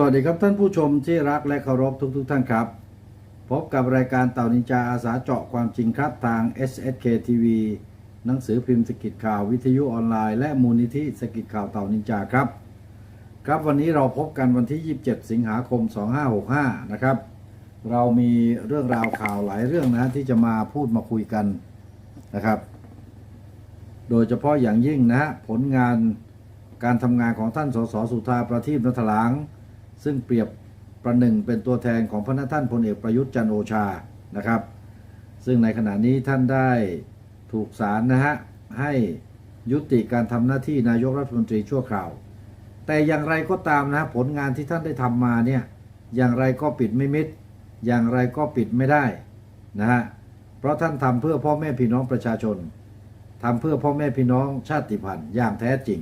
สวัสดีครับท่านผู้ชมที่รักและเคารพทุกๆทท่านครับ พบกับรายการเต่านินจาอาสาเจาะความจริงครับทาง SSK TV หนังสือพิมพ์สกิดข่าววิทยุออนไลน์และมูลนิธิสกิดข่าวเต่านินจาครับ ครับวันนี้เราพบกันวันที่ 27 สิงหาคม 2565 นะครับ เรามีเรื่องราวข่าวหลายเรื่องนะที่จะมาพูดมาคุยกันนะครับ โดยเฉพาะอย่างยิ่งนะผลงานการทำงานของท่านสสสุธาประทีปนัทหลาง ซึ่งเปรียบประหนึ่งเป็นตัวแทนของพระท่านพลเอกประยุทธ์จันโอชานะครับ ซึ่งในขณะนี้ท่านได้ถูกศาลนะฮะให้ยุติการทำหน้าที่นายกรัฐมนตรีชั่วคราว แต่อย่างไรก็ตามนะผลงานที่ท่านได้ทำมาเนี่ยอย่างไรก็ปิดไม่มิด อย่างไรก็ปิดไม่ได้นะฮะเพราะท่านทำเพื่อพ่อแม่พี่น้องประชาชนทำเพื่อพ่อแม่พี่น้องชาติพันธุ์อย่างแท้จริง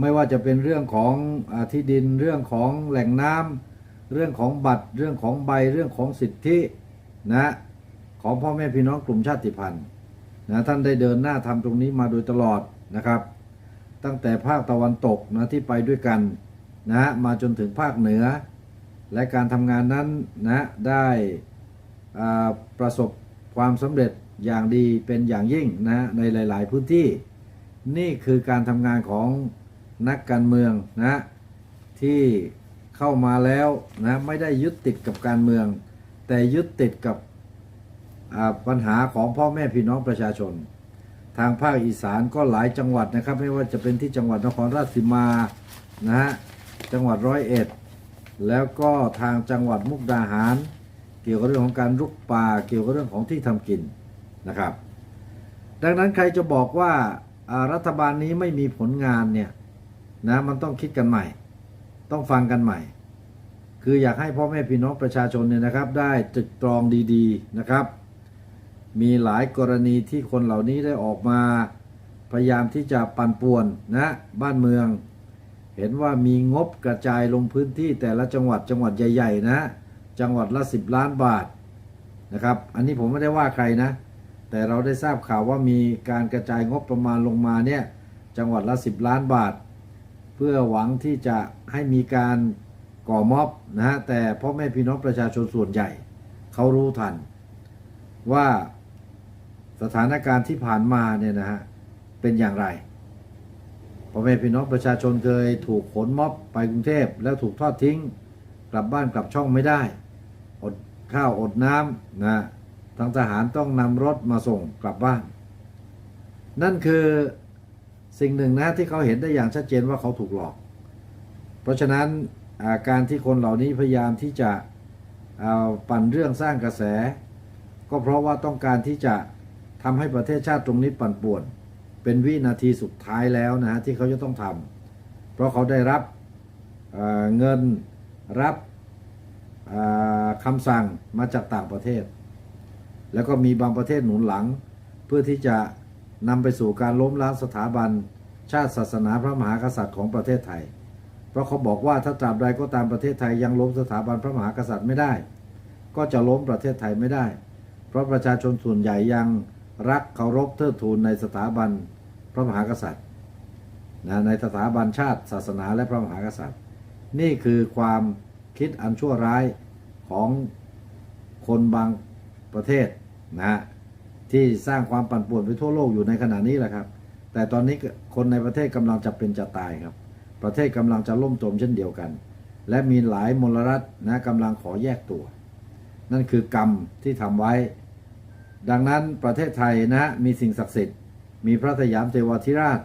ไม่ว่าจะเป็นเรื่องของอที่ดินเรื่องของแหล่งน้ำเรื่องของบัตร เรื่องของใบเรื่องของสิทธินะของพ่อแม่พี่น้องกลุ่มชาติพันธุ์นะท่านได้เดินหน้าทำตรงนี้มาโดยตลอดนะครับ ตั้งแต่ภาคตะวันตกนะที่ไปด้วยกันนะมาจนถึงภาคเหนือ และการทำงานนั้นนะได้ประสบความสำเร็จอย่างดีเป็นอย่างยิ่งนะในหลาย ๆ พื้นที่ นี่คือการทำงานของ นักการเมืองนะที่เข้ามาแล้วนะไม่ได้ยึดติดกับการเมือง แต่ยึดติดกับปัญหาของพ่อแม่พี่น้องประชาชน ทางภาคอีสานก็หลายจังหวัดนะครับ ไม่ว่าจะเป็นที่จังหวัดนครราชสีมานะฮะจังหวัดร้อยเอ็ด แล้วก็ทางจังหวัดมุกดาหาร เกี่ยวกับเรื่องของการรุกป่าเกี่ยวกับเรื่องของที่ทำกินนะครับ ดังนั้นใครจะบอกว่ารัฐบาลนี้ไม่มีผลงานเนี่ย นะมันต้องคิดกันใหม่ ต้องฟังกันใหม่ คืออยากให้พ่อแม่พี่น้องประชาชนเนี่ยนะครับ ได้ตรึกตรองดีๆนะครับ มีหลายกรณีที่คนเหล่านี้ได้ออกมา พยายามที่จะปั่นป่วนนะบ้านเมือง เห็นว่ามีงบกระจายลงพื้นที่แต่ละจังหวัดจังหวัดใหญ่ๆนะ จังหวัดละ 10 ล้านบาทนะครับ อันนี้ผมไม่ได้ว่าใครนะ แต่เราได้ทราบข่าวว่ามีการกระจายงบประมาณลงมาเนี่ยจังหวัดละ 10 ล้านบาท เพื่อหวังที่จะให้มีการก่อม็อบนะฮะแต่พ่อแม่พี่น้องประชาชนส่วนใหญ่เขารู้ทัน ว่าสถานการณ์ที่ผ่านมาเนี่ยนะฮะเป็นอย่างไรพ่อแม่พี่น้องประชาชนเคยถูกขนม็อบไปกรุงเทพแล้วถูกทอดทิ้ง กลับบ้านกลับช่องไม่ได้อดข้าวอดน้ำนะทางทหารต้องนำรถมาส่งกลับบ้าน นั่นคือ สิ่งหนึ่งนะที่เขาเห็นได้อย่างชัดเจนว่าเขาถูกหลอก เพราะฉะนั้นาการที่คนเหล่านี้พยายามที่จะเอาปั่นเรื่องสร้างกระแส ก็เพราะว่าต้องการที่จะทำให้ประเทศชาติตรงนี้ปั่นป่วน เป็นวินาทีสุดท้ายแล้วนะฮะที่เขาจะต้องทำเพราะเขาได้รับเเงินรับเอ่อคำสั่งมาจากต่างประเทศ แล้วก็มีบางประเทศหนุนหลังเพื่อที่จะ นำไปสู่การล้มล้างสถาบัน ชาติศาสนาพระมหากษัตริย์ของประเทศไทย เพราะเขาบอกว่าถ้าตราบใดก็ตามประเทศไทยยังล้มสถาบันพระมหากษัตริย์ไม่ได้ ก็จะล้มประเทศไทยไม่ได้ เพราะประชาชนส่วนใหญ่ยังรักเคารพเทิดทูนในสถาบันพระมหากษัตริย์นะในสถาบันชาติ ศาสนาและพระมหากษัตริย์ นี่คือความคิดอันชั่วร้ายของคนบางประเทศนะฮะ ที่สร้างความปั่นป่วนไปทั่วโลกอยู่ในขณะนี้แหละครับ แต่ตอนนี้คนในประเทศกำลังจะเป็นจะตายครับ ประเทศกำลังจะล่มจมเช่นเดียวกัน และมีหลายมลรัฐนะกำลังขอแยกตัว นั่นคือกรรมที่ทำไว้ ดังนั้นประเทศไทยนะมีสิ่งศักดิ์สิทธิ์ มีพระสยามเทวาธิราช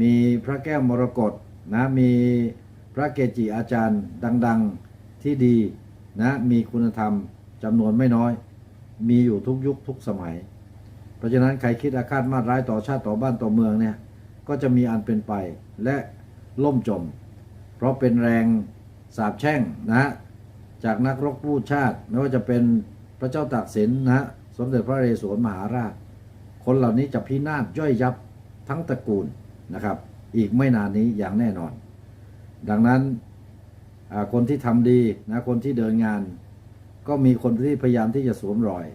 มีพระแก้วมรกตนะมีพระเกจิอาจารย์ดัง ๆที่ดีนะมีคุณธรรมจำนวนไม่น้อย มีอยู่ทุกยุคทุกสมัย เพราะฉะนั้นใครคิดอาฆาตมาร้ายต่อชาติต่อบ้านต่อเมืองเนี่ยก็จะมีอันเป็นไปและล่มจม เพราะเป็นแรงสาบแช่งนะจากนักรบกู้ชาติ ไม่ว่าจะเป็นพระเจ้าตากสินนะสมเด็จพระเรศวรมหาราช คนเหล่านี้จะพินาศย่อยยับทั้งตระกูลนะครับ อีกไม่นานนี้อย่างแน่นอน ดังนั้นคนที่ทำดีนะคนที่เดินงาน ก็มีคนที่พยายามที่จะสวมรอย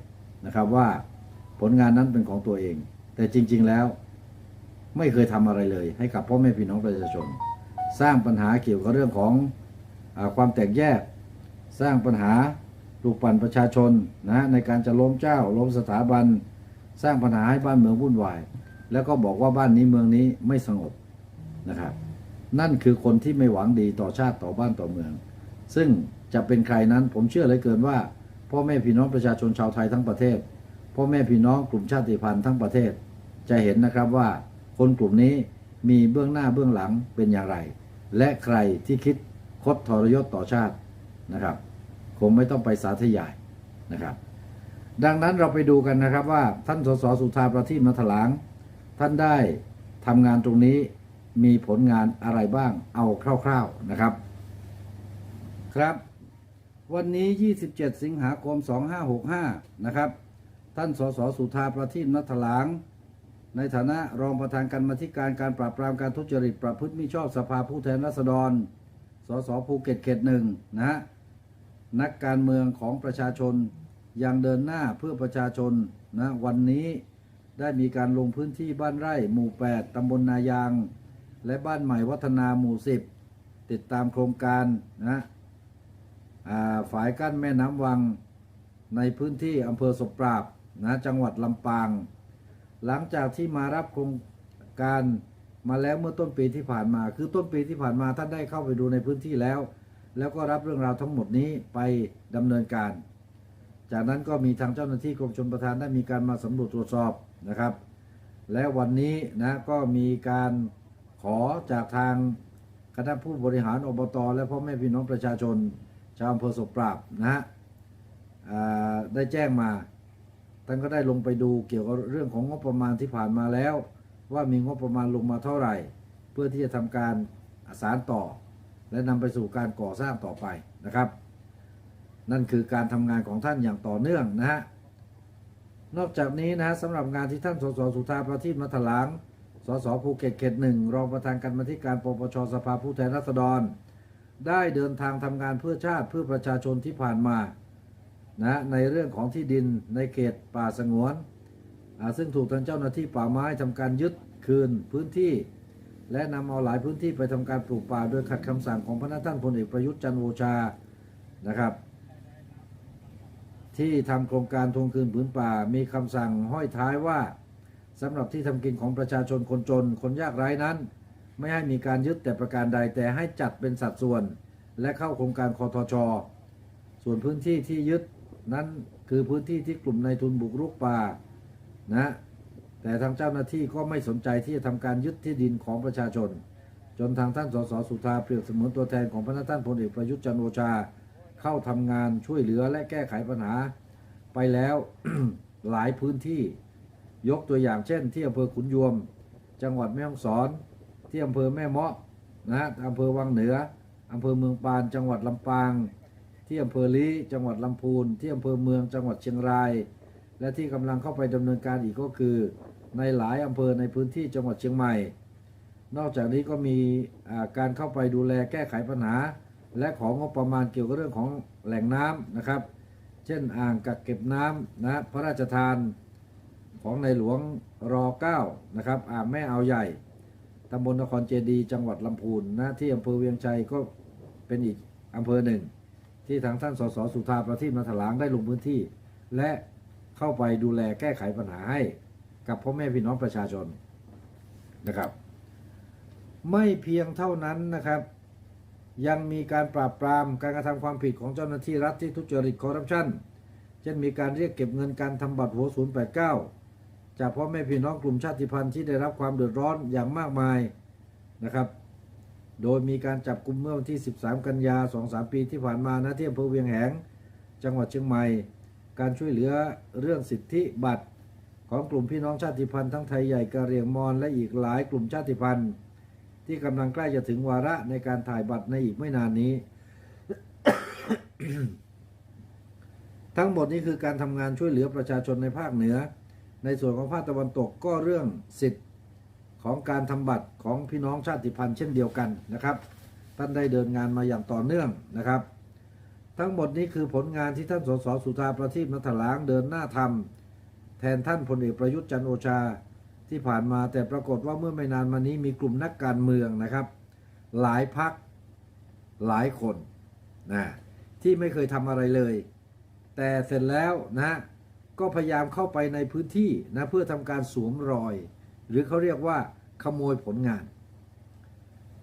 นะครับว่า ผลงานนั้นเป็นของตัวเอง แต่จริง ๆแล้ว ไม่เคยทำอะไรเลย ให้กับพ่อแม่พี่น้องประชาชน สร้างปัญหาเกี่ยวกับเรื่องของอความแตกแยก สร้างปัญหาลูกปั่นประชาชนนะในการจะล้มเจ้าล้มสถาบัน สร้างปัญหาให้บ้านเมืองวุ่นวาย แล้วก็บอกว่าบ้านนี้เมืองนี้ไม่สงบนะครับ นั่นคือคนที่ไม่หวังดีต่อชาติต่อบ้านต่อเมือง ซึ่งจะเป็นใครนั้นผมเชื่อเลยเกินว่าพ่อแม่พี่น้องประชาชนชาวไทยทั้งประเทศ พ่อแม่พี่น้องกลุ่มชาติพันธุ์ทั้งประเทศ จะเห็นนะครับว่าคนกลุ่มนี้มีเบื้องหน้าเบื้องหลังเป็นอย่างไร และใครที่คิดคดทรยศต่อชาตินะครับ คงไม่ต้องไปสาธยายนะครับ ดังนั้นเราไปดูกันนะครับว่าท่านสสสุธาประทีปมาถลางท่านได้ทำงานตรงนี้มีผลงานอะไรบ้างเอาคร่าวๆนะครับ ครับ วันนี้ 27 สิงหาคม 2565 นะครับ ท่านสสสุธาประทีปนัทหลางในฐานะรองประธานการมาธิการการปราบปรามการทุจริต ประพฤติมิชอบสภาผู้แทนราษฎร สสภูเก็ตเขตหนึ่งนะฮะนักการเมืองของประชาชนยังเดินหน้าเพื่อประชาชนนะวันนี้ได้มีการลงพื้นที่บ้านไร่หมู่ 8 ตำบลนายาง และบ้านใหม่วัฒนาหมู่ 10 ติดตามโครงการนะอ่าฝายกั้นแม่น้ำวังในพื้นที่อำเภอศพปราบ นะจังหวัดลำปาง หลังจากที่มารับโครงการมาแล้วเมื่อต้นปีที่ผ่านมา คือต้นปีที่ผ่านมาท่านได้เข้าไปดูในพื้นที่แล้ว แล้วก็รับเรื่องราวทั้งหมดนี้ไปดำเนินการ จากนั้นก็มีทางเจ้าหน้าที่กรมชลประทานได้มีการมาสำรวจตรวจสอบนะครับ และวันนี้นะก็มีการขอจากทางคณะผู้บริหารอบตและพ่อแม่พี่น้องประชาชน ชาวอำเภอศพปราบนะฮะได้แจ้งมา ท่านก็ได้ลงไปดูเกี่ยวกับเรื่องของงบประมาณที่ผ่านมาแล้ว ว่ามีงบประมาณลงมาเท่าไหร่ เพื่อที่จะทำการสารต่อ และนำไปสู่การก่อสร้างต่อไปนะครับ นั่นคือการทำงานของท่านอย่างต่อเนื่องนะฮะนอกจากนี้นะฮะสำหรับงานที่ท่านสสสุธาประทีปมาถลางสสภูเก็ตเขตหนึ่งรองประธานการมาธิการปปชสภาผู้แทนราษฎร ได้เดินทางทำงานเพื่อชาติเพื่อประชาชนที่ผ่านมา นะในเรื่องของที่ดินในเขตป่าสงวนอ่าซึ่งถูกทางเจ้าหน้าที่ป่าไม้ทำการยึดคืนพื้นที่ และนำเอาหลายพื้นที่ไปทำการปลูกป่า โดยขัดคำสั่งของพระท่านพลเอกประยุทธ์จันทร์โอชานะครับ ที่ทำโครงการทวงคืนผืนป่ามีคำสั่งห้อยท้ายว่าสำหรับที่ทำกินของประชาชนคนจน คนยากไร้นั้น ไม่ให้มีการยึดแต่ประการใดแต่ให้จัดเป็นสัดส่วน และเข้าโครงการคอทช ส่วนพื้นที่ที่ยึด นั้นคือพื้นที่ที่กลุ่มนายทุนบุกรุกป่านะแต่ทางเจ้าหน้าที่ก็ไม่สนใจที่จะทำการยึดที่ดินของประชาชน จนทางท่านสสสุธาเปรียบเสมือนตัวแทนของพระท่านพลเอกประยุทธ์จันโอชา เข้าทำงานช่วยเหลือและแก้ไขปัญหา ไปแล้วหลายพื้นที่ยกตัวอย่างเช่น ที่อำเภอขุนยวม จังหวัดแม่ฮ่องสอน ที่อำเภอแม่เมาะนะอำเภอวังเหนืออำเภอเมืองปาน จังหวัดลำปาง ที่อำเภอลี้จังหวัดลำพูน ที่อำเภอเมืองจังหวัดเชียงราย และที่กำลังเข้าไปดำเนินการอีกก็คือ ในหลายอำเภอในพื้นที่จังหวัดเชียงใหม่ นอกจากนี้ก็มีการเข้าไปดูแลแก้ไขปัญหา และของงบประมาณเกี่ยวกับเรื่องของแหล่งน้ำนะครับ เช่นอ่างกักเก็บน้ำนะพระราชทานของในหลวงร9นะครับอ่างแม่เอาใหญ่ตำบลนครเจดี จังหวัดลำพูนนะที่อำเภอเวียงชัยก็เป็นอีกอำเภอหนึ่ง ที่ทางท่านสสสุธาประทีปนาถลางได้ลงพื้นที่ และเข้าไปดูแลแก้ไขปัญหาให้ กับพ่อแม่พี่น้องประชาชนนะครับ ไม่เพียงเท่านั้นนะครับ ยังมีการปราบปรามการกระทำความผิดของเจ้าหน้าที่รัฐที่ทุจริตคอร์รัปชันเช่นมีการเรียกเก็บเงินการทำบัตรหัว 089 จากพ่อแม่พี่น้องกลุ่มชาติพันธุ์ที่ได้รับความเดือดร้อนอย่างมากมายนะครับ โดยมีการจับกลุ่มเมื่อวันที่ 13 กันยา 2-3 ปีที่ผ่านมานะที่อำเภอเวียงแหง จังหวัดเชียงใหม่ การช่วยเหลือเรื่องสิทธิบัตร ของกลุ่มพี่น้องชาติพันธุ์ทั้งไทยใหญ่กะเหรี่ยงมอญและอีกหลายกลุ่มชาติพันธุ์ ที่กำลังใกล้จะถึงวาระในการถ่ายบัตรในอีกไม่นานนี้ ทั้งหมดนี้คือการทำงานช่วยเหลือประชาชนในภาคเหนือ ในส่วนของภาคตะวันตกก็เรื่องสิทธิ ของการทำบัตรของพี่น้องชาติพันธุ์เช่นเดียวกันนะครับ ท่านได้เดินงานมาอย่างต่อเนื่องนะครับ ทั้งหมดนี้คือผลงานที่ท่านสสสุธาประทีปนัทหลางเดินหน้าทำแทนท่านพลเอกประยุทธ์จันโอชาที่ผ่านมาแต่ปรากฏว่าเมื่อไม่นานมานี้มีกลุ่มนักการเมืองนะครับ หลายพักหลายคนนะที่ไม่เคยทำอะไรเลย แต่เสร็จแล้วนะก็พยายามเข้าไปในพื้นที่นะเพื่อทำการสวมรอย หรือเขาเรียกว่าขโมยผลงาน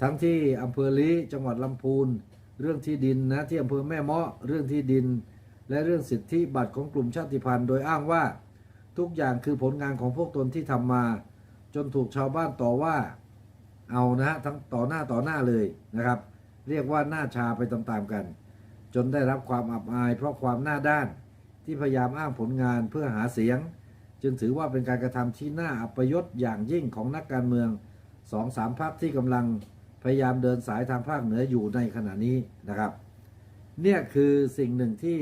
ทั้งที่อำเภอลีจังหวัดลำพูน เรื่องที่ดินนะที่อำเภอแม่เมาะเรื่องที่ดิน และเรื่องสิทธิบัตรของกลุ่มชาติพันธุ์ โดยอ้างว่าทุกอย่างคือผลงานของพวกตนที่ทำมา จนถูกชาวบ้านต่อว่าเอานะฮะทั้งต่อหน้าต่อหน้าเลยนะครับ เรียกว่าหน้าชาไปตามๆกัน จนได้รับความอับอาย เพราะความหน้าด้านที่พยายามอ้างผลงานเพื่อหาเสียง จึงถือว่าเป็นการกระทำที่น่าอัปยศอย่างยิ่งของนักการเมืองสองสามพรรคที่กำลังพยายามเดินสายทางภาคเหนืออยู่ในขณะนี้นะครับ เนี่ยคือสิ่งหนึ่งที่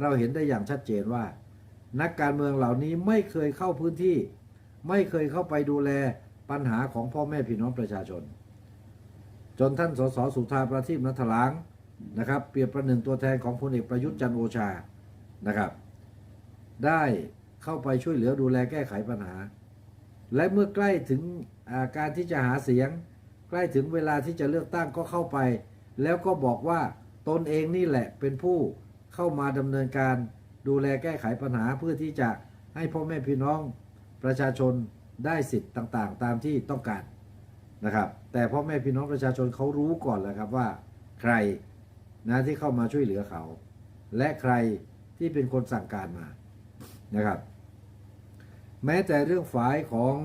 เราเห็นได้อย่างชัดเจนว่า นักการเมืองเหล่านี้ไม่เคยเข้าพื้นที่ ไม่เคยเข้าไปดูแลปัญหาของพ่อแม่พี่น้องประชาชน จนท่านสสสุธาประทีปนัทหลางนะครับเปรียบประหนึ่งตัวแทนของพลเอกประยุทธ์จันโอชานะครับ ได้ เข้าไปช่วยเหลือดูแลแก้ไขปัญหา และเมื่อใกล้ถึงาการที่จะหาเสียง ใกล้ถึงเวลาที่จะเลือกตั้งก็เข้าไป แล้วก็บอกว่าตนเองนี่แหละเป็นผู้เข้ามาดำเนินการดูแลแก้ไขปัญหาเพื่อที่จะให้พ่อแม่พี่น้องประชาชนได้สิทธิ์ต่างๆ ตามที่ต้องการนะครับ แต่พ่อแม่พี่น้องประชาชนเขารู้ก่อนแล้วครับว่า ใครนะที่เข้ามาช่วยเหลือเขา และใครที่เป็นคนสั่งการมา นะครับ แม้แต่เรื่องฝายของ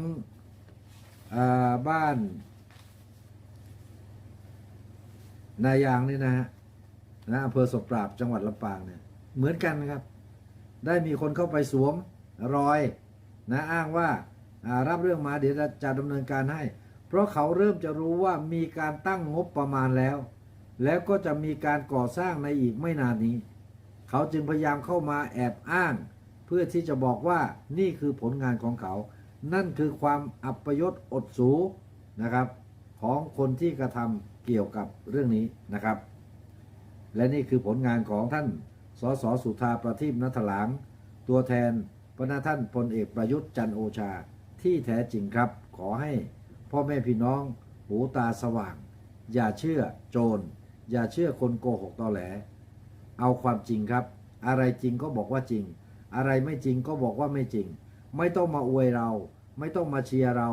อาบ้าน นายางนี่นะฮะนะอำเภอศพปราบจังหวัดลำปางเนี่ยเหมือนกันนะครับ ได้มีคนเข้าไปสวมรอยนะอ้างว่าอ่ารับเรื่องมาเดี๋ยวจะดำเนินการให้ เพราะเขาเริ่มจะรู้ว่ามีการตั้งงบประมาณแล้ว แล้วก็จะมีการก่อสร้างในอีกไม่นานนี้ เขาจึงพยายามเข้ามาแอบอ้าง เพื่อที่จะบอกว่านี่คือผลงานของเขา นั่นคือความอัปยศอดสูนะครับ ของคนที่กระทำเกี่ยวกับเรื่องนี้นะครับ และนี่คือผลงานของท่านสสสุธาประทีปนัทหลางตัวแทนพระนาท่านพลเอกประยุทธ์จันโอชาที่แท้จริงครับ ขอให้พ่อแม่พี่น้องหูตาสว่าง อย่าเชื่อโจร อย่าเชื่อคนโกหกตอแหล เอาความจริงครับ อะไรจริงก็บอกว่าจริง อะไรไม่จริงก็บอกว่าไม่จริง ไม่ต้องมาอวยเรา ไม่ต้องมาเชียร์เรา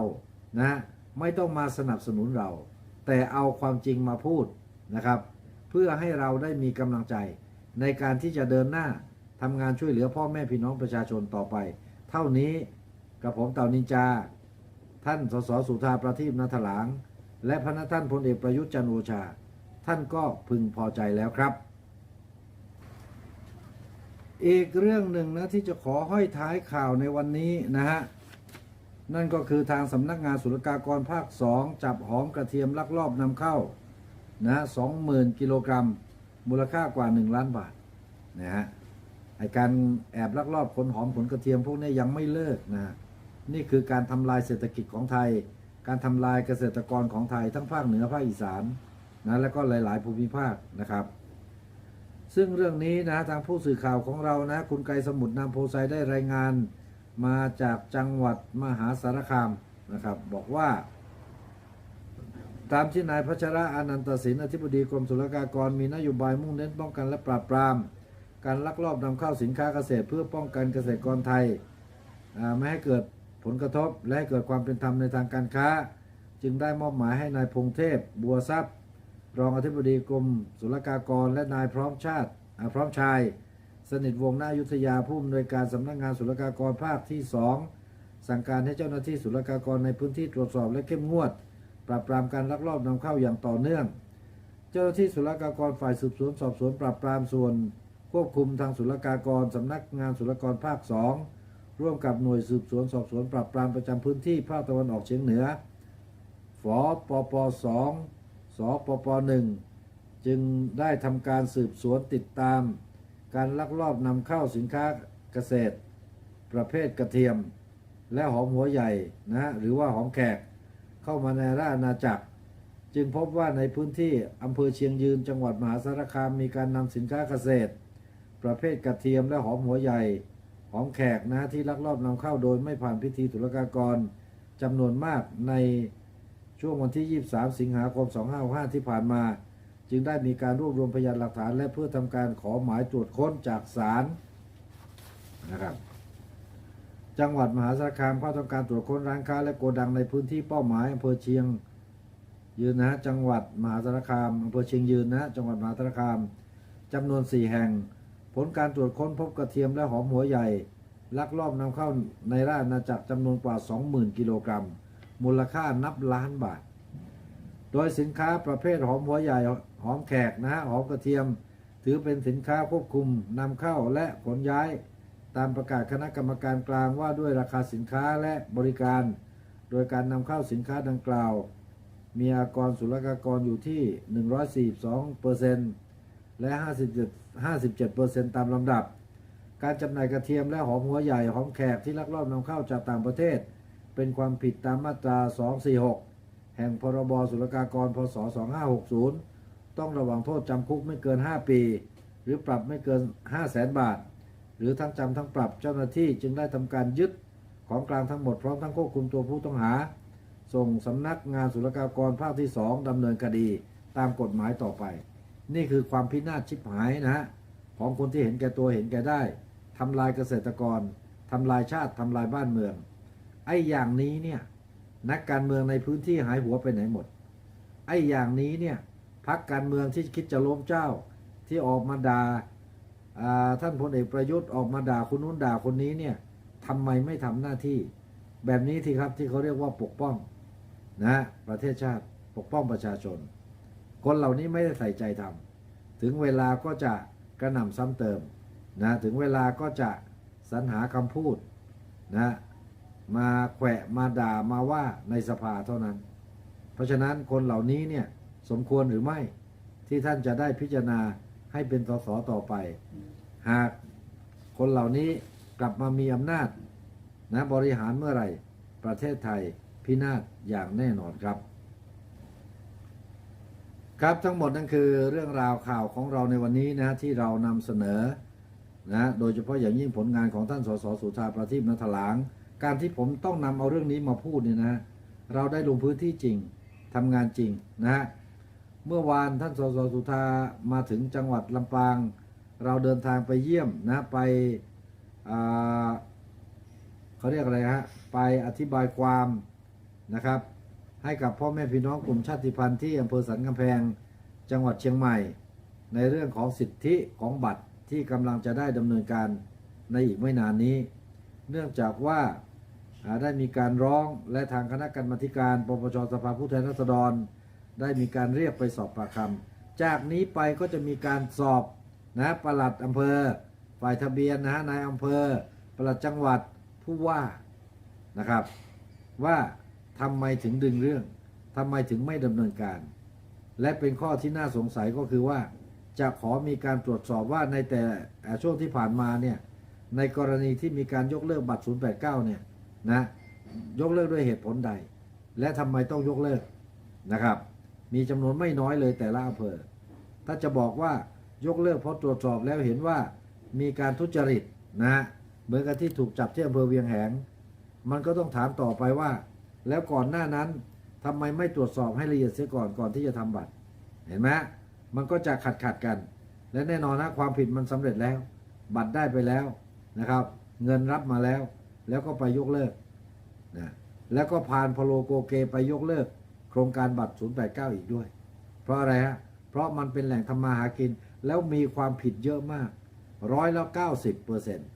นะไม่ต้องมาสนับสนุนเรา แต่เอาความจริงมาพูดนะครับ เพื่อให้เราได้มีกำลังใจ ในการที่จะเดินหน้าทำงานช่วยเหลือพ่อแม่พี่น้องประชาชนต่อไป เท่านี้กับผมเต่านินจา ท่านสสสุธาประทีปนาถลางและพระนท่านพลเอกประยุทธ์จันโอชา ท่านก็พึงพอใจแล้วครับ อีกเรื่องหนึ่งนะที่จะขอห้อยท้ายข่าวในวันนี้นะฮะ นั่นก็คือทางสำนักงานศุลกากรภาค 2 จับหอมกระเทียมลักลอบนำเข้านะสองหมื่นกิโลกรัม มูลค่ากว่า 1 ล้านบาทนะฮะไอการแอบลักลอบขนหอมขนกระเทียมพวกนี้ยังไม่เลิกนะฮะนี่คือการทำลายเศรษฐกิจของไทย การทำลายเกษตรกรของไทยทั้งภาคเหนือภาคอีสานนะแล้วก็หลาย ๆ ภูมิภาคนะครับ ซึ่งเรื่องนี้นะทางผู้สื่อข่าวของเรานะ คุณไกรสมุทรนามโพไซได้รายงานมาจากจังหวัดมหาสารคามนะครับ บอกว่า ตามที่นายพัชระอนันตศินอธิบดีกรมศุลกากรมีนโยบายมุ่งเน้นป้องกันและปราบปราม การลักลอบนำเข้าสินค้าเกษตร เพื่อป้องกันเกษตรกรไทยไม่ให้เกิดผลกระทบและให้เกิดความเป็นธรรมในทางการค้า จึงได้มอบหมายให้นายพงเทพ บัวทรัพย์ รองอธิบดีกรมศุลกากร และนายพร้อมชาติพร้อมชาย สนิทวงศ์นายุทธยาผู้อำนวยการสำนักงานศุลกากรภาคที่ 2 สั่งการให้เจ้าหน้าที่ศุลกากรในพื้นที่ตรวจสอบและเข้มงวด ปราบปรามการลักลอบนำเข้าอย่างต่อเนื่อง เจ้าหน้าที่ศุลกากรฝ่ายสืบสวนสอบสวนปราบปรามส่วน ควบคุมทางศุลกากรสำนักงานศุลกากรภาค 2 ร่วมกับหน่วยสืบสวนสอบสวนปราบปรามประจำพื้นที่ภาคตะวันออกเฉียงเหนือฝปป2 สปป1จึงได้ทำการสืบสวนติดตาม การลักลอบนำเข้าสินค้าเกษตร ประเภทกระเทียม และหอมหัวใหญ่นะฮะหรือว่าหอมแขกเข้ามาในราชอาณาจักร จึงพบว่าในพื้นที่อำเภอเชียงยืนจังหวัดมหาสารคามมีการนำสินค้าเกษตร ประเภทกระเทียมและหอมหัวใหญ่หอมแขกนะที่ลักลอบนำเข้าโดยไม่ผ่านพิธีศุลกากรจำนวนมากใน ช่วงวันที่ 23 สิงหาคม 2565 ที่ผ่านมา จึงได้มีการรวบรวมพยานหลักฐาน และเพื่อทำการขอหมายตรวจค้นจากศาลนะครับ จังหวัดมหาสารคามเข้าทำการตรวจค้นร้านค้าและโกดังในพื้นที่เป้าหมายอำเภอเชียงยืนนะจังหวัดมหาสารคามอำเภอเชียงยืนนะฮะจังหวัดมหาสารคามจำนวน 4 แห่ง ผลการตรวจค้นพบกระเทียมและหอมหัวใหญ่ ลักลอบนำเข้าในราชอาณาจักรจำนวนกว่า 20,000 กิโลกรัม มูลค่านับล้านบาท โดยสินค้าประเภทหอมหัวใหญ่หอมแขกนะฮะหอมกระเทียม ถือเป็นสินค้าควบคุมนำเข้าและขนย้าย ตามประกาศคณะกรรมการกลางว่าด้วยราคาสินค้าและบริการ โดยการนำเข้าสินค้าดังกล่าว มีอากรศุลกากรอยู่ที่ 142%และ 57 57%ตามลำดับ การจำหน่ายกระเทียมและหอมหัวใหญ่หอมแขกที่ลักลอบนำเข้าจากต่างประเทศ เป็นความผิดตามมาตรา 246 แห่งพรบศุลกากร พศ 2560 ต้องระวังโทษจำคุกไม่เกิน 5 ปี หรือปรับไม่เกิน 5 0 0แสนบาท หรือทั้งจำทั้งปรับเจ้าหน้าที่จึงได้ทำการยึดของกลางทั้งหมดพร้อมทั้งควบคุมตัวผู้ต้องหา ส่งสำนักงานศุลกากรภาคที่ 2ดำเนินคดีตามกฎหมายต่อไป นี่คือความพินาศชิบหายนะฮะของคนที่เห็นแก่ตัวเห็นแก่ได้ทำลายเกษตรกรทำลายชาติทำลายบ้านเมือง ไอ้อย่างนี้เนี่ย นักการเมืองในพื้นที่หายหัวไปไหนหมด ไอ้อย่างนี้เนี่ยพักการเมืองที่คิดจะล้มเจ้าที่ออกมาด่าอ่าท่านพลเอกประยุทธ์ออกมาด่าคนนู้นด่าคนนี้เนี่ยทำไมไม่ทำหน้าที่ แบบนี้ที่ครับที่เขาเรียกว่าปกป้องนะประเทศชาติปกป้องประชาชน คนเหล่านี้ไม่ได้ใส่ใจทำถึงเวลาก็จะกระหน่ำซ้ำเติมนะถึงเวลาก็จะสรรหาคำพูดนะ มาแขวะมาด่ามาว่าในสภาเท่านั้น เพราะฉะนั้นคนเหล่านี้เนี่ยสมควรหรือไม่ที่ท่านจะได้พิจารณาให้เป็นสสต่อไป หากคนเหล่านี้กลับมามีอำนาจนะบริหารเมื่อไหร่ ประเทศไทยพินาศอย่างแน่นอนครับ ครับทั้งหมดนั่นคือเรื่องราวข่าวของเราในวันนี้นะที่เรานำเสนอนะโดยเฉพาะอย่างยิ่งผลงานของท่านสสสุธาประทีปนัทลาง การที่ผมต้องนำเอาเรื่องนี้มาพูดเนี่ยนะ เราได้ลงพื้นที่จริงทำงานจริงนะฮะเมื่อวานท่านสสสุธามาถึงจังหวัดลำปาง เราเดินทางไปเยี่ยมนะไปเขาเรียกอะไรฮะไปอธิบายความนะครับ ให้กับพ่อแม่พี่น้องกลุ่มชาติพันธุ์ที่อำเภอสันกำแพงจังหวัดเชียงใหม่ ในเรื่องของสิทธิของบัตรที่กำลังจะได้ดำเนินการในอีกไม่นานนี้ เนื่องจากว่า ได้มีการร้องและทางคณะกรรมาธิการปปชสภาผู้แทนราษฎร ได้มีการเรียกไปสอบปากคำจากนี้ไปก็จะมีการสอบนะปลัดอำเภอ ฝ่ายทะเบียนนะฮะนายอำเภอปลัดจังหวัดผู้ว่านะครับ ว่าทำไมถึงดึงเรื่องทำไมถึงไม่ดำเนินการ และเป็นข้อที่น่าสงสัยก็คือว่า จะขอมีการตรวจสอบว่าในแต่ช่วงที่ผ่านมาเนี่ยในกรณีที่มีการยกเลิกบัตร 089 เนี่ย นะยกเลิกด้วยเหตุผลใด และทำไมต้องยกเลิกนะครับ มีจำนวนไม่น้อยเลยแต่ละอำเภอ ถ้าจะบอกว่ายกเลิกเพราะตรวจสอบแล้วเห็นว่ามีการทุจริตนะเหมือนกับที่ถูกจับที่อำเภอเวียงแหง มันก็ต้องถามต่อไปว่า แล้วก่อนหน้านั้นทำไมไม่ตรวจสอบให้ละเอียดเสียก่อนก่อนที่จะทำบัตร เห็นไหมมันก็จะขัดขัดกัน และแน่นอนนะความผิดมันสำเร็จแล้ว บัตรได้ไปแล้วนะครับ เงินรับมาแล้ว แล้วก็ไปยกเลิกนะแล้วก็ผ่านพโลโกเกไปยกเลิก โครงการบัตร 089 อีกด้วย เพราะอะไรฮะ เพราะมันเป็นแหล่งทำมาหากิน แล้วมีความผิดเยอะมากร้อยละ90เปอร์เซ็นต์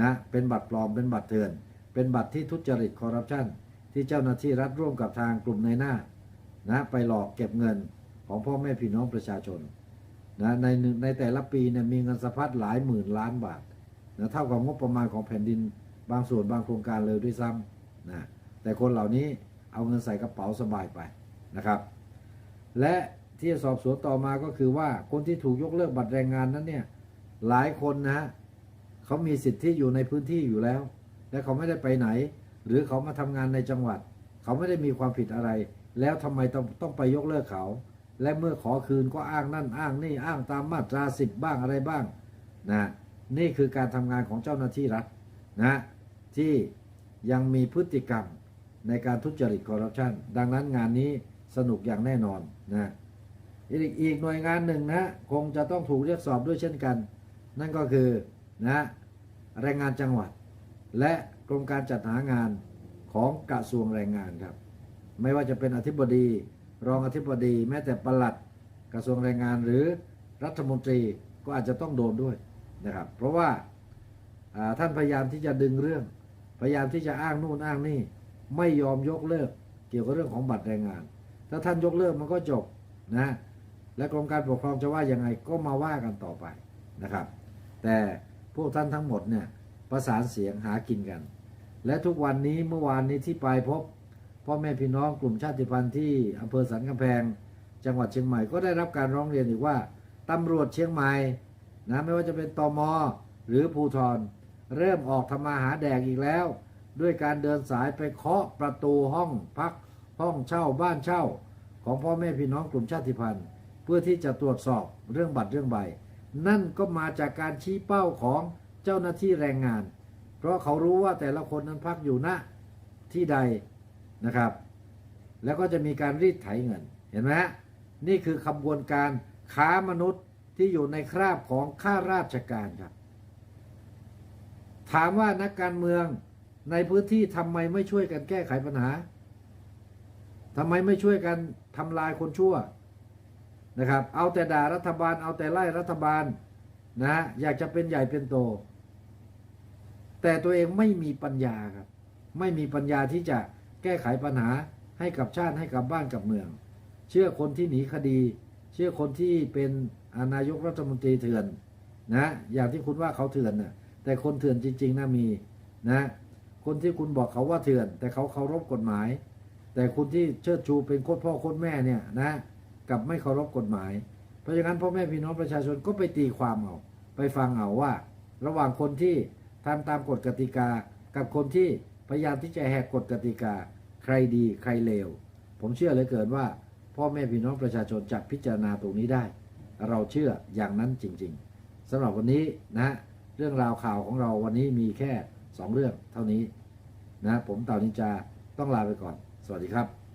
นะเป็นบัตรปลอมเป็นบัตรเถื่อน เป็นบัตรที่ทุจริตคอร์รัปชันที่เจ้าหน้าที่รัฐร่วมกับทางกลุ่มในหน้านะไปหลอกเก็บเงินของพ่อแม่พี่น้องประชาชนนะในในแต่ละปีเนี่ยมีเงินสะพัดหลายหมื่นล้านบาทนะเท่ากับงบประมาณของแผ่นดิน บางส่วนบางโครงการเลยด้วยซ้ำนะแต่คนเหล่านี้เอาเงินใส่กระเป๋าสบายไปนะครับ และที่สอบสวนต่อมาก็คือว่าคนที่ถูกยกเลิกบัตรแรงงานนั้นเนี่ยหลายคนนะฮะเขามีสิทธิ์ที่อยู่ในพื้นที่อยู่แล้ว และเขาไม่ได้ไปไหน หรือเขามาทำงานในจังหวัด เขาไม่ได้มีความผิดอะไร แล้วทำไมต้องต้องไปยกเลิกเขา และเมื่อขอคืนก็อ้างนั่นอ้างนี่อ้างตามมาตราสิบบ้างอะไรบ้างนะนี่คือการทำงานของเจ้าหน้าที่รัฐนะ ที่ยังมีพฤติกรรมในการทุจริตคอร์รัปชันดังนั้นงานนี้สนุกอย่างแน่นอนนะอีกอีกหน่วยงานหนึ่งนะคงจะต้องถูกเรียกสอบด้วยเช่นกัน นั่นก็คือนะแรงงานจังหวัด และกรมการจัดหางานของกระทรวงแรงงานครับ ไม่ว่าจะเป็นอธิบดี รองอธิบดี แม้แต่ปลัดกระทรวงแรงงานหรือรัฐมนตรีก็อาจจะต้องโดนด้วยนะครับ เพราะว่าอ่าท่านพยายามที่จะดึงเรื่อง พยายามที่จะอ้างนู่นอ้างนี่ ไม่ยอมยกเลิก เกี่ยวกับเรื่องของบัตรแรงงาน ถ้าท่านยกเลิกมันก็จบนะและกรมการปกครองจะว่ายังไงก็มาว่ากันต่อไปนะครับ แต่พวกท่านทั้งหมดเนี่ยประสานเสียงหากินกัน และทุกวันนี้เมื่อวานนี้ที่ไปพบพ่อแม่พี่น้องกลุ่มชาติพันธุ์ที่อำเภอสันกำแพง จังหวัดเชียงใหม่ก็ได้รับการร้องเรียนอีกว่าตำรวจเชียงใหม่นะไม่ว่าจะเป็นตมหรือภูทร เริ่มออกทำมาหาแดกอีกแล้ว ด้วยการเดินสายไปเคาะประตูห้องพักห้องเช่าบ้านเช่า ของพ่อแม่พี่น้องกลุ่มชาติพันธุ์ เพื่อที่จะตรวจสอบเรื่องบัตรเรื่องใบ นั่นก็มาจากการชี้เป้าของเจ้าหน้าที่แรงงาน เพราะเขารู้ว่าแต่ละคนนั้นพักอยู่ณที่ใดนะครับ แล้วก็จะมีการรีดไถเงินเห็นไหมนี่คือขบวนการค้ามนุษย์ที่อยู่ในคราบของข้าราชการครับ ถามว่านักการเมืองในพื้นที่ทำไมไม่ช่วยกันแก้ไขปัญหาทำไมไม่ช่วยกันทำลายคนชั่วนะครับ เอาแต่ด่ารัฐบาล เอาแต่ไล่รัฐบาลนะอยากจะเป็นใหญ่เป็นโต แต่ตัวเองไม่มีปัญญาครับ ไม่มีปัญญาที่จะแก้ไขปัญหาให้กับชาติให้กับบ้านกับเมือง เชื่อคนที่หนีคดี เชื่อคนที่เป็นนายกรัฐมนตรีเถื่อนนะอย่างที่คุณว่าเขาเถื่อนน่ะ แต่คนเถื่อนจริง ๆนะมีนะ คนที่คุณบอกเขาว่าเถื่อน แต่เขาเคารพกฎหมาย แต่คุณที่เชิดชูเป็นโคตรพ่อโคตรแม่เนี่ยนะกับไม่เคารพกฎหมาย เพราะฉะนั้นพ่อแม่พี่น้องประชาชนก็ไปตีความเอาไปฟังเอาว่า ระหว่างคนที่ทำตามกฎกติกา กับคนที่พยายามที่จะแหกกฎกติกา ใครดีใครเลวผมเชื่อเหลยเกินว่า พ่อแม่พี่น้องประชาชนจะพิจารณาตรงนี้ได้ เราเชื่ออย่างนั้นจริง ๆสำหรับวันนี้นะ เรื่องราวข่าวของเราวันนี้มีแค่ 2 เรื่องเท่านี้นะผมเต่านินจาต้องลาไปก่อน สวัสดีครับ